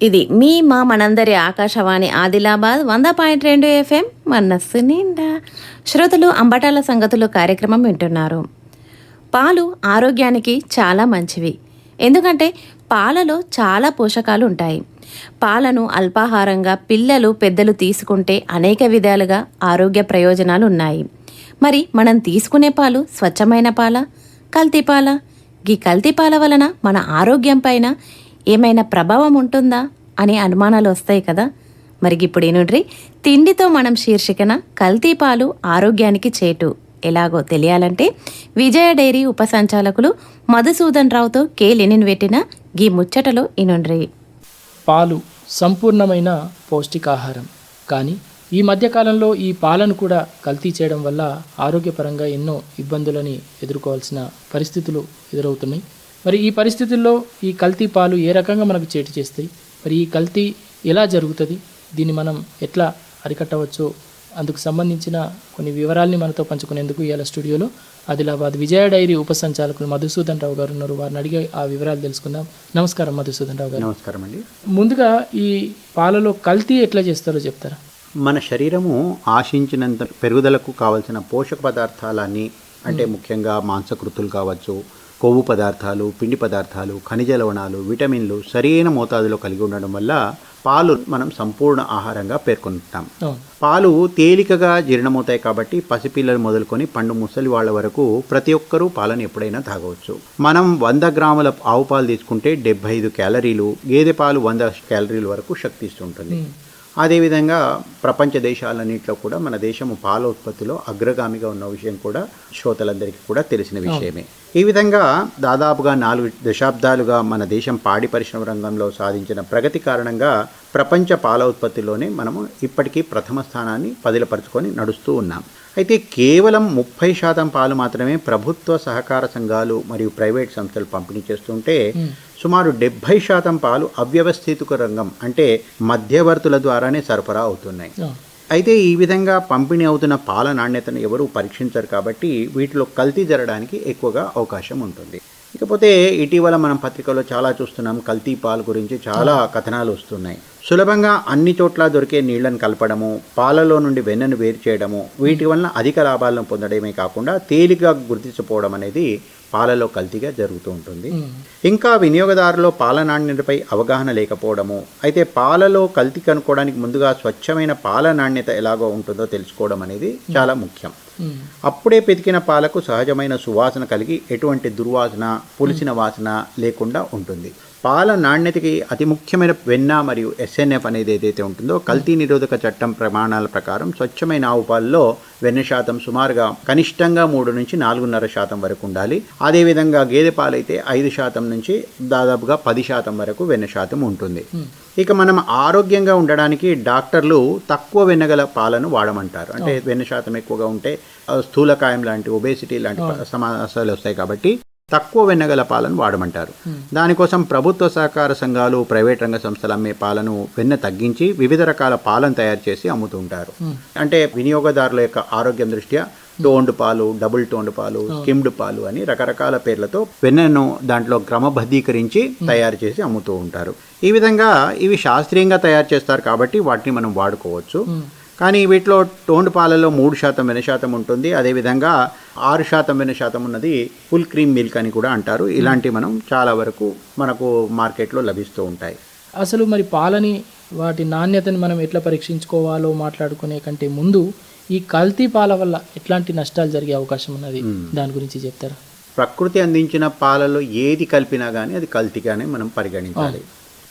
ఇది మీ మా మనందరి ఆకాశవాణి ఆదిలాబాద్ వంద పాయింట్ రెండు ఎఫ్ఎం మనస్సు నిండా. శ్రోతలు అంబటాల సంగతులు కార్యక్రమం వింటున్నారు. పాలు ఆరోగ్యానికి చాలా మంచివి. ఎందుకంటే పాలలో చాలా పోషకాలు ఉంటాయి పాలను అల్పాహారంగా పిల్లలు పెద్దలు తీసుకుంటే అనేక విధాలుగా ఆరోగ్య ప్రయోజనాలు ఉన్నాయి మరి మనం తీసుకునే పాలు స్వచ్ఛమైన పాల కల్తీ పాల? ఈ కల్తీ పాల వలన మన ఆరోగ్యం పైన ఏమైనా ప్రభావం ఉంటుందా అనే అనుమానాలు వస్తాయి కదా. మరి ఇప్పుడు ఏనుండ్రి తిండితో మనం శీర్షికన కల్తీ పాలు ఆరోగ్యానికి చేటు. ఎలాగో తెలియాలంటే విజయ డైరీ ఉప సంచాలకులు మధుసూదన్ రావుతో కే. లెనిన్ పెట్టిన గీ ముచ్చటలో ఇనుండ్రి పాలు సంపూర్ణమైన పౌష్టికాహారం. కానీ ఈ మధ్యకాలంలో ఈ పాలను కూడా కల్తీ చేయడం వల్ల ఆరోగ్యపరంగా ఎన్నో ఇబ్బందులని ఎదుర్కోవాల్సిన పరిస్థితులు ఎదురవుతున్నాయి. మరి ఈ పరిస్థితుల్లో ఈ కల్తీ పాలు ఏ రకంగా మనకు చేటు చేస్తాయి? మరి ఈ కల్తీ ఎలా జరుగుతుంది? దీన్ని మనం ఎట్లా అరికట్టవచ్చో అందుకు సంబంధించిన కొన్ని వివరాల్ని మనతో పంచుకునేందుకు ఇవాళ స్టూడియోలో ఆదిలాబాద్ విజయ డైరీ ఉప సంచాలకులు మధుసూదన్ రావు గారు ఉన్నారు. వారిని అడిగే ఆ వివరాలు తెలుసుకుందాం. నమస్కారం మధుసూదన్ రావు గారు. నమస్కారం అండి. ముందుగా ఈ పాలలో కల్తీ ఎట్లా చేస్తారో చెప్తారా? మన శరీరము ఆశించినంత పెరుగుదలకు కావలసిన పోషక పదార్థాలన్నీ అంటే ముఖ్యంగా మాంసకృతులు కావచ్చు కొవ్వు పదార్థాలు పిండి పదార్థాలు ఖనిజ లవణాలు విటమిన్లు సరైన మోతాదులో కలిగి ఉండడం వల్ల పాలు మనం సంపూర్ణ ఆహారంగా పేర్కొంటాం. పాలు తేలికగా జీర్ణమవుతాయి కాబట్టి పసిపిల్లలు మొదలుకొని పండు ముసలి వాళ్ళ వరకు ప్రతి ఒక్కరూ పాలను ఎప్పుడైనా తాగవచ్చు. మనం వంద గ్రాముల ఆవు పాలు తీసుకుంటే డెబ్బై ఐదు క్యాలరీలు గేదె పాలు వంద క్యాలరీల వరకు శక్తి ఇస్తుంటుంది అదేవిధంగా ప్రపంచ దేశాలన్నింటిలో కూడా మన దేశము పాల ఉత్పత్తిలో అగ్రగామిగా ఉన్న విషయం కూడా శ్రోతలందరికీ కూడా తెలిసిన విషయమే. ఈ విధంగా దాదాపుగా నాలుగు దశాబ్దాలుగా మన దేశం పాడి పరిశ్రమ రంగంలో సాధించిన ప్రగతి కారణంగా ప్రపంచ పాల ఉత్పత్తిలోనే మనము ఇప్పటికీ ప్రథమ స్థానాన్ని పదిలపరుచుకొని నడుస్తూ ఉన్నాం. అయితే కేవలం ముప్పై శాతం పాలు మాత్రమే ప్రభుత్వ సహకార సంఘాలు మరియు ప్రైవేట్ సంస్థలు పంపిణీ చేస్తుంటే సుమారు డెబ్భై శాతం పాలు అవ్యవస్థితుక రంగం అంటే మధ్యవర్తుల ద్వారానే సరఫరా అవుతున్నాయి. అయితే ఈ విధంగా పంపిణీ అవుతున్న పాల నాణ్యతను ఎవరూ పరీక్షించరు కాబట్టి వీటిలో కల్తీ జరగడానికి ఎక్కువగా అవకాశం ఉంటుంది. ఇకపోతే ఇటీవల మనం పత్రికలో చాలా చూస్తున్నాం కల్తీ పాలు గురించి చాలా కథనాలు వస్తున్నాయి. సులభంగా అన్ని చోట్ల దొరికే నీళ్ళను కలపడము పాలలో నుండి వెన్నను వేరు చేయడము వీటి వలన అధిక లాభాలను పొందడమే కాకుండా తేలిగ్గా గుర్తించకపోవడం అనేది పాలలో కల్తీగా జరుగుతూ ఉంటుంది. ఇంకా వినియోగదారులో పాల నాణ్యతపై అవగాహన లేకపోవడము అయితే పాలలో కల్తీ కనుక్కోవడానికి ముందుగా స్వచ్ఛమైన పాల నాణ్యత ఎలాగో ఉంటుందో తెలుసుకోవడం అనేది చాలా ముఖ్యం. అప్పుడే పెతికిన పాలకు సహజమైన సువాసన కలిగి ఎటువంటి దుర్వాసన పులిసిన వాసన లేకుండా ఉంటుంది. పాల నాణ్యతకి అతి ముఖ్యమైన వెన్న మరియు ఎస్ఎన్ఎఫ్ అనేది ఏదైతే ఉంటుందో కల్తీ నిరోధక చట్టం ప్రమాణాల ప్రకారం స్వచ్ఛమైన ఆవు పాలలో వెన్న శాతం సుమారుగా కనిష్టంగా మూడు నుంచి నాలుగున్నర శాతం వరకు ఉండాలి. అదేవిధంగా గేదె పాలైతే ఐదు శాతం నుంచి దాదాపుగా పది శాతం వరకు వెన్న శాతం ఉంటుంది. ఇక మనం ఆరోగ్యంగా ఉండడానికి డాక్టర్లు తక్కువ వెన్నగల పాలను వాడమంటారు. అంటే వెన్న శాతం ఎక్కువగా ఉంటే స్థూలకాయం లాంటి ఒబేసిటీ లాంటి సమస్యలు వస్తాయి కాబట్టి తక్కువ వెన్నగల పాలను వాడమంటారు. దానికోసం ప్రభుత్వ సహకార సంఘాలు ప్రైవేట్ రంగ సంస్థలు అమ్మే పాలను వెన్న తగ్గించి వివిధ రకాల పాలను తయారు చేసి అమ్ముతుంటారు అంటే వినియోగదారుల యొక్క ఆరోగ్యం దృష్ట్యా టోండ్ పాలు డబుల్ టోండ్ పాలు స్కిమ్డ్ పాలు అని రకరకాల పేర్లతో వెన్నను దాంట్లో క్రమబద్ధీకరించి తయారు చేసి అమ్ముతూ ఉంటారు. ఈ విధంగా ఇవి శాస్త్రీయంగా తయారు చేస్తారు కాబట్టి వాటిని మనం వాడుకోవచ్చు. కానీ వీటిలో టోండ్ పాలలో మూడు శాతం వెన శాతం ఉంటుంది. అదేవిధంగా ఆరు శాతం వెన శాతం ఉన్నది ఫుల్ క్రీమ్ మిల్క్ అని కూడా అంటారు. ఇలాంటి మనం చాలా వరకు మనకు మార్కెట్లో లభిస్తూ ఉంటాయి. అసలు మరి పాలని వాటి నాణ్యతని మనం ఎట్లా పరీక్షించుకోవాలో మాట్లాడుకునే కంటే ముందు ఈ కల్తీ పాల వల్ల ఎట్లాంటి నష్టాలు జరిగే అవకాశం ఉన్నది? దాని గురించి చెప్తారా? ప్రకృతి అందించిన పాలలో ఏది కలిపినా కానీ అది కల్తీగానే మనం పరిగణించాలి.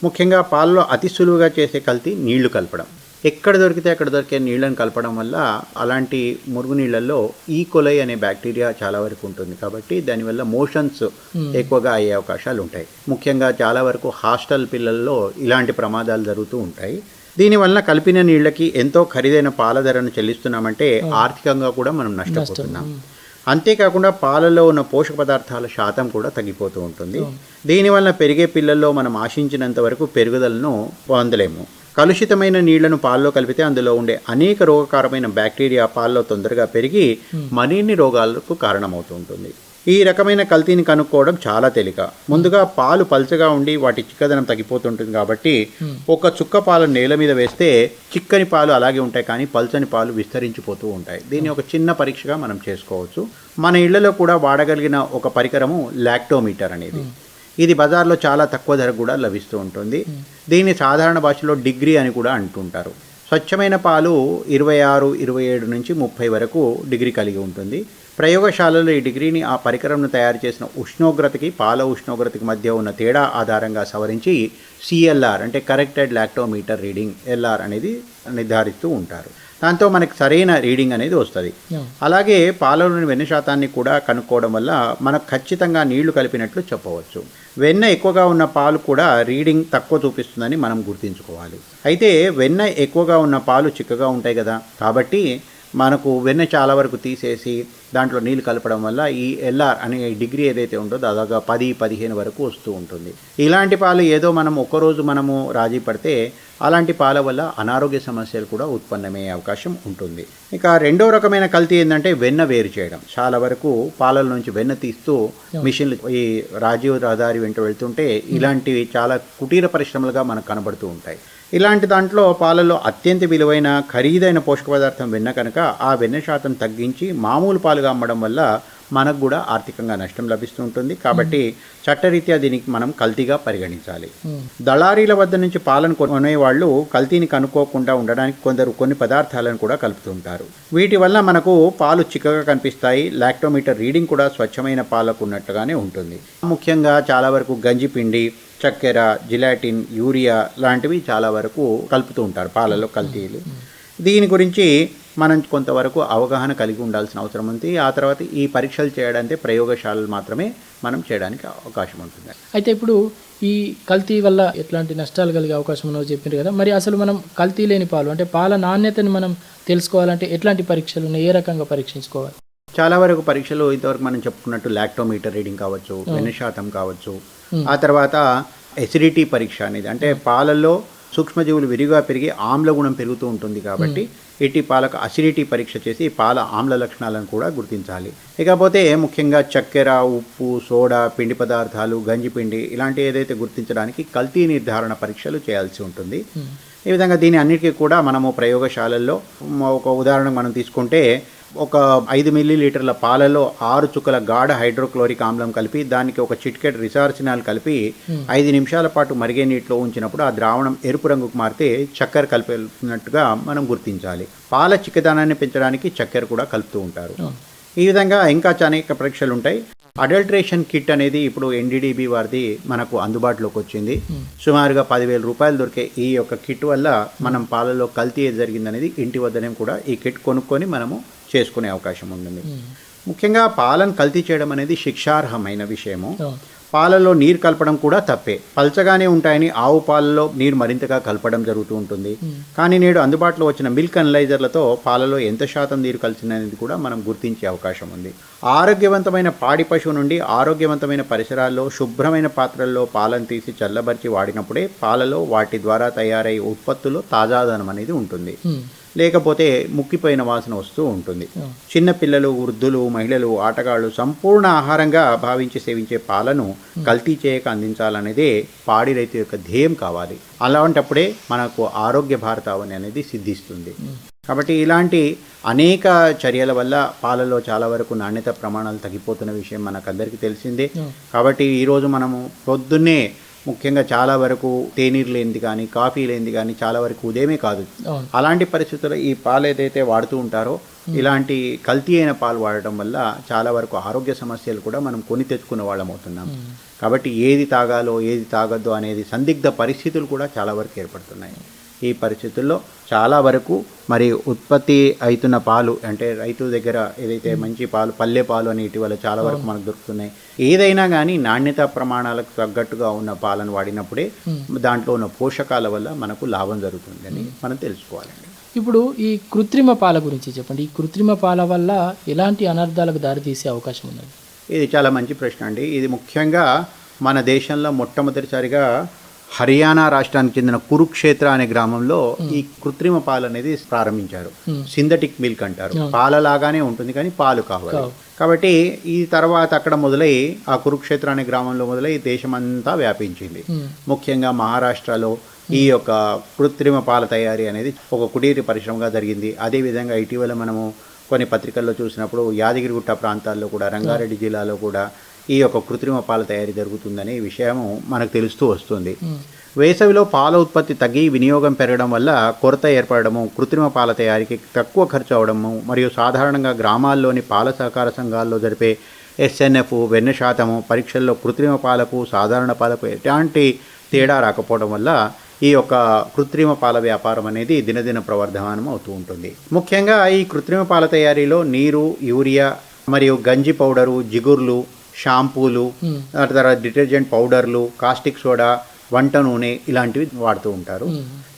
ముఖ్యంగా పాలలో అతి సులువుగా చేసే కల్తీ నీళ్ళు కలపడం. ఎక్కడ దొరికితే అక్కడ దొరికే నీళ్ళని కలపడం వల్ల అలాంటి మురుగు నీళ్ళల్లో ఈ కొలై అనే బ్యాక్టీరియా చాలా వరకు ఉంటుంది. కాబట్టి దానివల్ల మోషన్స్ ఎక్కువగా అయ్యే అవకాశాలు ఉంటాయి. ముఖ్యంగా చాలా వరకు హాస్టల్ పిల్లల్లో ఇలాంటి ప్రమాదాలు జరుగుతూ ఉంటాయి. దీనివల్ల కలిపిన నీళ్ళకి ఎంతో ఖరీదైన పాల ధరను చెల్లిస్తున్నామంటే ఆర్థికంగా కూడా మనం నష్టపోతున్నాం. అంతేకాకుండా పాలలో ఉన్న పోషక పదార్థాల శాతం కూడా తగ్గిపోతూ ఉంటుంది. దీనివల్ల పెరిగే పిల్లల్లో మనం ఆశించినంత వరకు పెరుగుదలను పొందలేము. కలుషితమైన నీళ్ళను పాల్లో కలిపితే అందులో ఉండే అనేక రోగకారమైన బ్యాక్టీరియా పాల్లో తొందరగా పెరిగి మరిన్ని రోగాలకు కారణమవుతూ ఉంటుంది. ఈ రకమైన కల్తీని కనుక్కోవడం చాలా తేలిక. ముందుగా పాలు పల్చగా ఉండి వాటి చిక్కదనం తగ్గిపోతుంటుంది కాబట్టి ఒక చుక్క పాలు నేల మీద వేస్తే చిక్కని పాలు అలాగే ఉంటాయి కానీ పల్చని పాలు విస్తరించిపోతూ ఉంటాయి. దీన్ని ఒక చిన్న పరీక్షగా మనం చేసుకోవచ్చు. మన ఇళ్ళలో కూడా వాడగలిగిన ఒక పరికరము లాక్టోమీటర్ అనేది. ఇది బజార్లో చాలా తక్కువ ధరకు కూడా లభిస్తూ ఉంటుంది. దీన్ని సాధారణ భాషలో డిగ్రీ అని కూడా అంటుంటారు. స్వచ్ఛమైన పాలు ఇరవై ఆరు ఇరవై ఏడు నుంచి ముప్పై వరకు డిగ్రీ కలిగి ఉంటుంది. ప్రయోగశాలలో ఈ డిగ్రీని ఆ పరికరంను తయారు చేసిన ఉష్ణోగ్రతకి పాల ఉష్ణోగ్రతకి మధ్య ఉన్న తేడా ఆధారంగా సవరించి సిఎల్ఆర్ అంటే కరెక్టెడ్ లాక్టోమీటర్ రీడింగ్ ఎల్ఆర్ అనేది నిర్ధారిస్తూ ఉంటారు. దాంతో మనకి సరైన రీడింగ్ అనేది వస్తుంది. అలాగే పాలలోని వెన్న శాతాన్ని కూడా కనుక్కోవడం వల్ల మనకు ఖచ్చితంగా నీళ్ళు కలిపినట్లు చెప్పవచ్చు. వెన్న ఎక్కువగా ఉన్న పాలు కూడా రీడింగ్ తక్కువ చూపిస్తుందని మనం గుర్తుంచుకోవాలి. అయితే వెన్న ఎక్కువగా ఉన్న పాలు చిక్కగా ఉంటాయి కదా. కాబట్టి మనకు వెన్న చాలా వరకు తీసేసి దాంట్లో నీళ్ళు కలపడం వల్ల ఈ ఎల్ఆర్ అనే డిగ్రీ ఏదైతే ఉందో దాదాపుగా పది పదిహేను వరకు వస్తూ ఉంటుంది. ఇలాంటి పాలు ఏదో మనం ఒక్కరోజు మనము రాజీ పడితే అలాంటి పాల వల్ల అనారోగ్య సమస్యలు కూడా ఉత్పన్నమయ్యే అవకాశం ఉంటుంది. ఇక రెండో రకమైన కల్తీ ఏంటంటే వెన్న వేరు చేయడం. చాలా వరకు పాలల నుంచి వెన్న తీస్తూ మిషన్లు ఈ రాజీవ్ రహదారి వెంట వెళ్తుంటే ఇలాంటివి చాలా కుటీర పరిశ్రమలుగా మనకు కనబడుతూ ఉంటాయి. ఇలాంటి దాంట్లో పాలలో అత్యంత విలువైన ఖరీదైన పోషక పదార్థం వెన్న కనుక ఆ వెన్న శాతం తగ్గించి మామూలు పాలుగా అమ్మడం వల్ల మనకు కూడా ఆర్థికంగా నష్టం లభిస్తూ ఉంటుంది. కాబట్టి చట్టరీత్యా దీనికి మనం కల్తీగా పరిగణించాలి. దళారీల వద్ద నుంచి పాలను కొనేవాళ్ళు కల్తీని కనుక్కోకుండా ఉండడానికి కొందరు కొన్ని పదార్థాలను కూడా కలుపుతుంటారు వీటి వల్ల మనకు పాలు చిక్కగా కనిపిస్తాయి. లాక్టోమీటర్ రీడింగ్ కూడా స్వచ్ఛమైన పాలకు ఉన్నట్టుగానే ఉంటుంది. ముఖ్యంగా చాలా వరకు గంజి పిండి చక్కెర జిలాటిన్ యూరియా లాంటివి చాలా వరకు కలుపుతూ ఉంటారు పాలలో కల్తీలు. దీని గురించి మనం కొంతవరకు అవగాహన కలిగి ఉండాల్సిన అవసరం ఉంది. ఆ తర్వాత ఈ పరీక్షలు చేయడానికి ప్రయోగశాలలు మాత్రమే మనం చేయడానికి అవకాశం ఉంటుంది. అయితే ఇప్పుడు ఈ కల్తీ వల్ల ఎట్లాంటి నష్టాలు కలిగే అవకాశం ఉన్నదో చెప్పారు కదా. మరి అసలు మనం కల్తీ లేని పాలు అంటే పాల నాణ్యతని మనం తెలుసుకోవాలంటే ఎట్లాంటి పరీక్షలు ఉన్నాయి? ఏ రకంగా పరీక్షించుకోవాలి? చాలా వరకు పరీక్షలు ఇంతవరకు మనం చెప్పుకున్నట్టు లాక్టోమీటర్ రీడింగ్ కావచ్చు వెన్న శాతం కావచ్చు ఆ తర్వాత ఎసిడిటీ పరీక్ష అనేది. అంటే పాలల్లో సూక్ష్మజీవులు విరిగా పెరిగి ఆమ్ల గుణం పెరుగుతూ ఉంటుంది కాబట్టి ఇటీ పాలకు అసిడిటీ పరీక్ష చేసి పాల ఆమ్ల లక్షణాలను కూడా గుర్తించాలి. ఇకపోతే ముఖ్యంగా చక్కెర ఉప్పు సోడా పిండి పదార్థాలు గంజి పిండి ఇలాంటి ఏదైతే గుర్తించడానికి కల్తీ నిర్ధారణ పరీక్షలు చేయాల్సి ఉంటుంది. ఈ విధంగా దీని అన్నిటికీ కూడా మనము ప్రయోగశాలల్లో ఒక ఉదాహరణ మనం తీసుకుంటే ఒక ఐదు మిల్లీ లీటర్ల పాలలో ఆరు చుక్కల గాఢ హైడ్రోక్లోరిక్ ఆమ్లం కలిపి దానికి ఒక చిట్కెట్ రిసార్సినాల్ కలిపి ఐదు నిమిషాల పాటు మరిగే నీటిలో ఉంచినప్పుడు ఆ ద్రావణం ఎరుపు రంగుకు మారితే చక్కెర కలిపినట్టుగా మనం గుర్తించాలి. పాల చిక్కదనాన్ని పెంచడానికి చక్కెర కూడా కలుపుతూ ఉంటారు. ఈ విధంగా ఇంకా అనేక పరీక్షలు ఉంటాయి. అడల్ట్రేషన్ కిట్ అనేది ఇప్పుడు ఎన్డీడీబీ వారిది మనకు అందుబాటులోకి వచ్చింది. సుమారుగా పదివేల రూపాయలు దొరికే ఈ యొక్క కిట్ వల్ల మనం పాలలో కల్తీ ఏది జరిగిందనేది ఇంటి వద్దనే కూడా ఈ కిట్ కొనుక్కొని మనము చేసుకునే అవకాశం ఉంటుంది ముఖ్యంగా పాలను కల్తీ చేయడం అనేది శిక్షార్హమైన విషయము. పాలలో నీరు కలపడం కూడా తప్పే. పల్చగానే ఉంటాయని ఆవు పాలలో నీరు మరింతగా కలపడం జరుగుతూ ఉంటుంది. కానీ నేడు అందుబాటులో వచ్చిన మిల్క్ అనలైజర్లతో పాలలో ఎంత శాతం నీరు కలిసిందనేది కూడా మనం గుర్తించే అవకాశం ఉంది. ఆరోగ్యవంతమైన పాడి పశువు నుండి ఆరోగ్యవంతమైన పరిసరాల్లో శుభ్రమైన పాత్రల్లో పాలను తీసి చల్లబరిచి వాడినప్పుడే పాలలో వాటి ద్వారా తయారయ్యే ఉత్పత్తుల్లో తాజాదనం అనేది ఉంటుంది. లేకపోతే ముక్కిపోయిన వాసన వస్తూ ఉంటుంది. చిన్న పిల్లలు వృద్ధులు మహిళలు ఆటగాళ్ళు సంపూర్ణ ఆహారంగా భావించి సేవించే పాలను కల్తీ చేయక అందించాలనేదే పాడి రైతు యొక్క ధ్యేయం కావాలి. అలాంటప్పుడే మనకు ఆరోగ్య భారతావని అనేది సిద్ధిస్తుంది. కాబట్టి ఇలాంటి అనేక చర్యల వల్ల పాలలో చాలా వరకు నాణ్యత ప్రమాణాలు తగ్గిపోతున్న విషయం మనకందరికీ తెలిసిందే. కాబట్టి ఈరోజు మనము పొద్దున్నే ముఖ్యంగా చాలా వరకు తేనీరు లేనిది కానీ కాఫీ లేనిది కానీ చాలా వరకు ఉదయమే కాదు. అలాంటి పరిస్థితుల్లో ఈ పాలు ఏదైతే వాడుతూ ఉంటారో ఇలాంటి కల్తీ అయిన పాలు వాడటం వల్ల చాలా వరకు ఆరోగ్య సమస్యలు కూడా మనం కొని తెచ్చుకునే వాళ్ళం అవుతున్నాం. కాబట్టి ఏది తాగాలో ఏది తాగద్దో అనేది సందిగ్ధ పరిస్థితులు కూడా చాలా వరకు ఏర్పడుతున్నాయి. ఈ పరిస్థితుల్లో చాలా వరకు మరి ఉత్పత్తి అవుతున్న పాలు అంటే రైతు దగ్గర ఏదైతే మంచి పాలు పల్లె పాలు అని ఇటీవల చాలా వరకు మనకు దొరుకుతున్నాయి. ఏదైనా కానీ నాణ్యత ప్రమాణాలకు తగ్గట్టుగా ఉన్న పాలను వాడినప్పుడే దాంట్లో ఉన్న పోషకాల వల్ల మనకు లాభం జరుగుతుందని మనం తెలుసుకోవాలండి. ఇప్పుడు ఈ కృత్రిమ పాల గురించి చెప్పండి. ఈ కృత్రిమ పాల వల్ల ఎలాంటి అనర్థాలకు దారితీసే అవకాశం ఉన్నది? ఇది చాలా మంచి ప్రశ్న అండి. ఇది ముఖ్యంగా మన దేశంలో మొట్టమొదటిసారిగా హర్యానా రాష్ట్రానికి చెందిన కురుక్షేత్ర అనే గ్రామంలో ఈ కృత్రిమ పాలు అనేది ప్రారంభించారు. సింథటిక్ మిల్క్ అంటారు. పాలలాగానే ఉంటుంది కానీ పాలు కావాలి. కాబట్టి ఈ తర్వాత అక్కడ మొదలై ఆ కురుక్షేత్ర అనే గ్రామంలో మొదలై దేశమంతా వ్యాపించింది. ముఖ్యంగా మహారాష్ట్రలో ఈ యొక్క కృత్రిమ పాల తయారీ అనేది ఒక కుటీర పరిశ్రమగా జరిగింది. అదేవిధంగా ఇటీవల మనము కొన్ని పత్రికల్లో చూసినప్పుడు యాదగిరిగుట్ట ప్రాంతాల్లో కూడా రంగారెడ్డి జిల్లాలో కూడా ఈ యొక్క కృత్రిమ పాల తయారీ జరుగుతుందనే విషయం మనకు తెలుస్తూ వస్తుంది. వేసవిలో పాల ఉత్పత్తి తగ్గి వినియోగం పెరగడం వల్ల కొరత ఏర్పడము కృత్రిమ పాల తయారీకి తక్కువ ఖర్చు అవడము మరియు సాధారణంగా గ్రామాల్లోని పాల సహకార సంఘాల్లో జరిపే ఎస్ఎన్ఎఫ్ వెన్న శాతము పరీక్షల్లో కృత్రిమ పాలకు సాధారణ పాలకు ఎలాంటి తేడా రాకపోవడం వల్ల ఈ యొక్క కృత్రిమ పాల వ్యాపారం అనేది దినదిన ప్రవర్ధమానం అవుతూ ఉంటుంది. ముఖ్యంగా ఈ కృత్రిమ పాల తయారీలో నీరు యూరియా మరియు గంజి పౌడరు జిగుర్లు షాంపూలు తర్వాత డిటర్జెంట్ పౌడర్లు కాస్టిక్ సోడా వంట నూనె ఇలాంటివి వాడుతూ ఉంటారు.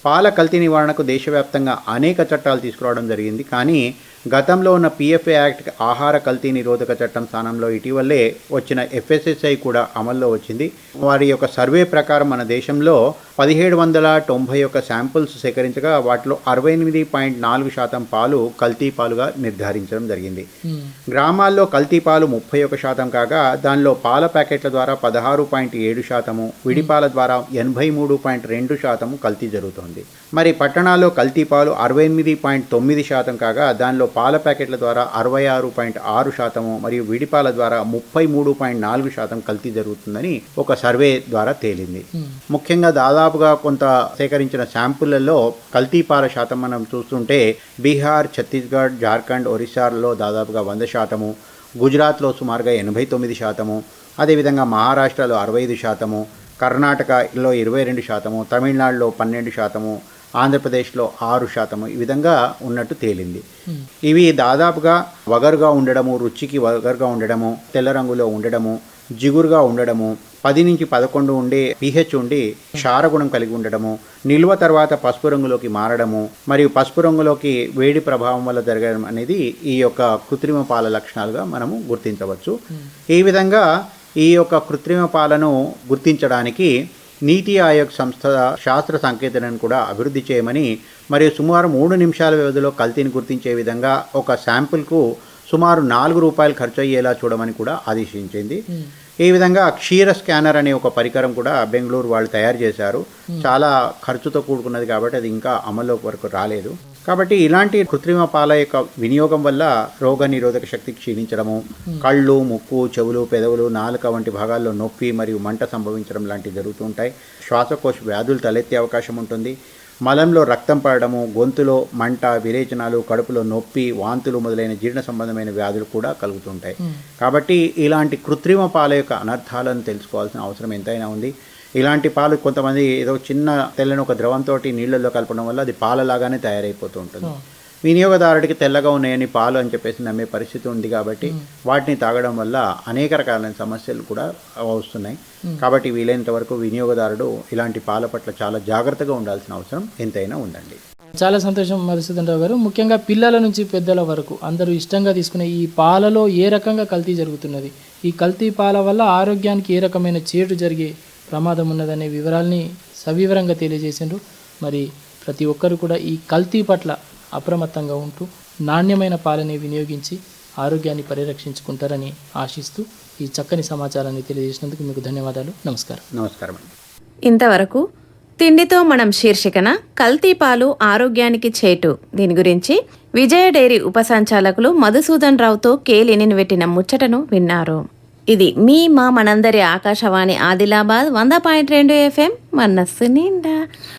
పాల కల్తీ నివారణకు దేశవ్యాప్తంగా అనేక చట్టాలు తీసుకురావడం జరిగింది. కానీ గతంలో ఉన్న పిఎఫ్ఏ యాక్ట్ ఆహార కల్తీ నిరోధక చట్టం స్థానంలో ఇటీవలే వచ్చిన ఎఫ్ఎస్ఎస్ఐ కూడా అమల్లో వచ్చింది. వారి యొక్క సర్వే ప్రకారం మన దేశంలో పదిహేడు వందల తొంభై ఒక్క శాంపుల్స్ సేకరించగా వాటిలో అరవై ఎనిమిది పాయింట్ నాలుగు శాతం పాలు కల్తీ పాలుగా నిర్ధారించడం జరిగింది. గ్రామాల్లో కల్తీ పాలు ముప్పై ఒక శాతం కాగా దానిలో పాల ప్యాకెట్ల ద్వారా పదహారు పాయింట్ ఏడు శాతము విడిపాల ద్వారా ఎనభై మూడు పాయింట్ రెండు శాతము కల్తీ జరుగుతోంది. మరి పట్టణాల్లో కల్తీ పాలు అరవై ఎనిమిది పాయింట్ తొమ్మిది శాతం కాగా దానిలో పాల ప్యాకెట్ల ద్వారా అరవై ఆరు పాయింట్ ఆరు శాతము మరియు విడిపాల ద్వారా ముప్పై మూడు పాయింట్ నాలుగు శాతం కల్తీ జరుగుతుందని ఒక సర్వే ద్వారా తేలింది. ముఖ్యంగా దాదాపుగా కొంత సేకరించిన శాంపుళ్ళలో కల్తీ పాల శాతం మనం చూస్తుంటే బీహార్ ఛత్తీస్గఢ్ జార్ఖండ్ ఒరిస్సాలో దాదాపుగా వంద శాతము గుజరాత్లో సుమారుగా ఎనభై తొమ్మిది శాతము అదేవిధంగా మహారాష్ట్రలో అరవై ఐదు శాతము కర్ణాటకలో ఇరవై రెండు శాతము తమిళనాడులో పన్నెండు శాతము ఆంధ్రప్రదేశ్లో ఆరు శాతము ఈ విధంగా ఉన్నట్టు తేలింది. ఇవి దాదాపుగా వగరుగా ఉండడము రుచికి వగరుగా ఉండడము తెల్ల రంగులో ఉండడము జిగురుగా ఉండడము పది నుంచి పదకొండు ఉండే పిహెచ్ ఉండి క్షారగుణం కలిగి ఉండడము నిల్వ తర్వాత పసుపు రంగులోకి మారడము మరియు పసుపు రంగులోకి వేడి ప్రభావం వల్ల జరగడం అనేది ఈ యొక్క కృత్రిమ పాల లక్షణాలుగా మనము గుర్తించవచ్చు. ఈ విధంగా ఈ యొక్క కృత్రిమ పాలను గుర్తించడానికి నీతి ఆయోగ్ సంస్థ శాస్త్ర సంకేతనను కూడా అభివృద్ధి చేయమని మరియు సుమారు మూడు నిమిషాల వ్యవధిలో కల్తీని గుర్తించే విధంగా ఒక శాంపుల్కు సుమారు నాలుగు రూపాయలు ఖర్చు అయ్యేలా చూడమని కూడా ఆదేశించింది. ఈ విధంగా క్షీర స్కానర్ అనే ఒక పరికరం కూడా బెంగళూరు వాళ్ళు తయారు చేశారు. చాలా ఖర్చుతో కూడుకున్నది కాబట్టి అది ఇంకా అమల్లో వరకు రాలేదు. కాబట్టి ఇలాంటి కృత్రిమ పాల యొక్క వినియోగం వల్ల రోగ నిరోధక శక్తి క్షీణించడము కళ్ళు ముక్కు చెవులు పెదవులు నాలుక వంటి భాగాల్లో నొప్పి మరియు మంట సంభవించడం లాంటివి జరుగుతుంటాయి శ్వాసకోశ వ్యాధులు తలెత్తే అవకాశం ఉంటుంది. మలంలో రక్తం పడడము గొంతులో మంట విరేచనాలు కడుపులో నొప్పి వాంతులు మొదలైన జీర్ణ సంబంధమైన వ్యాధులు కూడా కలుగుతుంటాయి కాబట్టి ఇలాంటి కృత్రిమ పాల యొక్క అనర్థాలను తెలుసుకోవాల్సిన అవసరం ఎంతైనా ఉంది. ఇలాంటి పాలు కొంతమంది ఏదో చిన్న తెల్లని ఒక ద్రవంతో నీళ్ళల్లో కలపడం వల్ల అది పాలలాగానే తయారైపోతూ ఉంటుంది. వినియోగదారుడికి తెల్లగా ఉన్నాయని పాలు అని చెప్పేసి నమ్మే పరిస్థితి ఉంది కాబట్టి వాటిని తాగడం వల్ల అనేక రకాలైన సమస్యలు కూడా వస్తున్నాయి. కాబట్టి వీలైనంత వరకు వినియోగదారుడు ఇలాంటి పాల పట్ల చాలా జాగ్రత్తగా ఉండాల్సిన అవసరం ఎంతైనా ఉందండి. చాలా సంతోషం మధుసూదన్ రావు గారు. ముఖ్యంగా పిల్లల నుంచి పెద్దల వరకు అందరూ ఇష్టంగా తీసుకునే ఈ పాలలో ఏ రకంగా కల్తీ జరుగుతున్నది? ఈ కల్తీ పాల వల్ల ఆరోగ్యానికి ఏ రకమైన చేటు జరిగే ప్రమాదం ఉన్నదనే వివరాల్ని సవివరంగా తెలియజేసిండ్రు. మరి ప్రతి ఒక్కరు కూడా ఈ కల్తీ పట్ల అప్రమత్తంగా ఉంటూ నాణ్యమైన పాలని వినియోగించి ఆరోగ్యాన్ని పరిరక్షించుకుంటారని ఆశిస్తూ ఈ చక్కని సమాచారాన్ని తెలియజేసినందుకు మీకు ధన్యవాదాలు. నమస్కారం. నమస్కారం ఇంతవరకు తిండితో మనం శీర్షికన కల్తీ పాలు ఆరోగ్యానికి చేటు. దీని గురించి విజయ డైరీ ఉపసంచాలకులు మధుసూదన్ రావుతో కేలిని పెట్టిన ముచ్చటను విన్నారు. ఇది మీ మా మనందరి ఆకాశవాణి ఆదిలాబాద్ వంద పాయింట్ రెండు ఎఫ్ఎం మనస్సు నిండా.